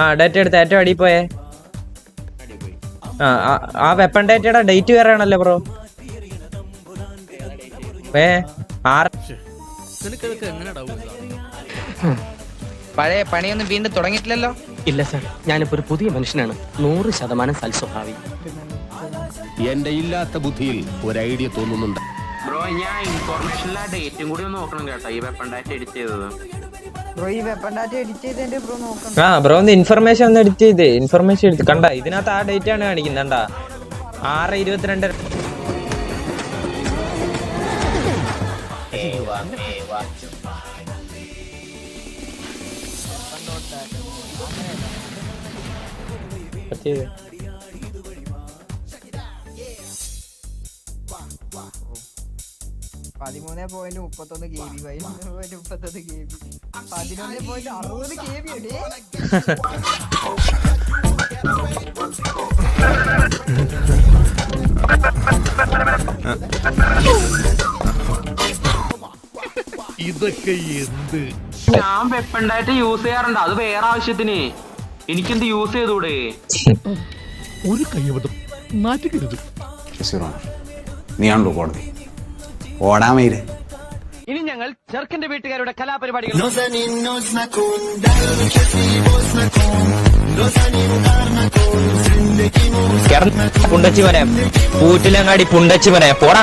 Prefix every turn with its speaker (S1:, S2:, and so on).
S1: ആ ഡേറ്റ് എടുത്ത് ഏറ്റവും അടി പോയേ. ആ ആ വെപ്പൺ ഡേറ്റയുടെ ഡേറ്റ് വേറെ ആണല്ലേ ബ്രോ ഏ
S2: പഴയ പണിയൊന്നും വീണ്ടും തുടങ്ങിയിട്ടില്ലല്ലോ?
S3: ഇല്ല സാർ ഞാനിപ്പോ ഒരു പുതിയ മനുഷ്യനാണ്. നൂറ് ശതമാനം സൽസ്വഭാവി.
S4: എന്റെ ഇല്ലാത്ത ബുദ്ധിയിൽ ഒരു ഐഡിയ തോന്നുന്നുണ്ട്.
S5: ബ്രോ ഞാൻ ഇൻഫോർമേഷനിലെ ഡേറ്റും കൂടി ഒന്ന് നോക്കണം കേട്ടോ ഈ വെപ്പൺ ഡാറ്റ എഡിറ്റ് ചെയ്തത്.
S1: ആ ബ്രോ ഒന്ന് ഇൻഫർമേഷൻ ഒന്ന് എഡിറ്റ് ചെയ്ത്. ഇൻഫർമേഷൻ എടുത്ത്. കണ്ട ഇതിനകത്ത് ആ ഡേറ്റ് ആണ് കാണിക്കുന്നത് കണ്ടാ ആറ് ഇരുപത്തിരണ്ട്. ചെയ്തേ.
S6: പതിമൂന്ന് പോയിന്റ് മുപ്പത്തൊന്ന് കെ ബി പതിനൊന്ന് പോയിന്റ് മുപ്പത്തൊന്ന് കെ ബി. പതിനൊന്ന് പോയിന്റ് അറുപത് കെ ബി അടി
S4: ഇതൊക്കെ എന്ത്?
S5: ഞാൻ വെപ്പണ്ടായിട്ട് യൂസ് ചെയ്യാറുണ്ട്. അത് വേറെ ആവശ്യത്തിന്. എനിക്കെന്ത് യൂസ് ചെയ്തൂടെ
S4: ഒരു കൈവതം നീ
S7: നീയാണല്ലോ കോടതി. ഓടാൻ വൈരേ
S3: ഇനി ഞങ്ങൾ ചെറുക്കന്റെ വീട്ടുകാരുടെ കലാപരിപാടികൾ
S1: പുണ്ടച്ചി മനെ പൂറ്റിലങ്ങാടി പുണ്ടച്ചി മനെ പോടാ.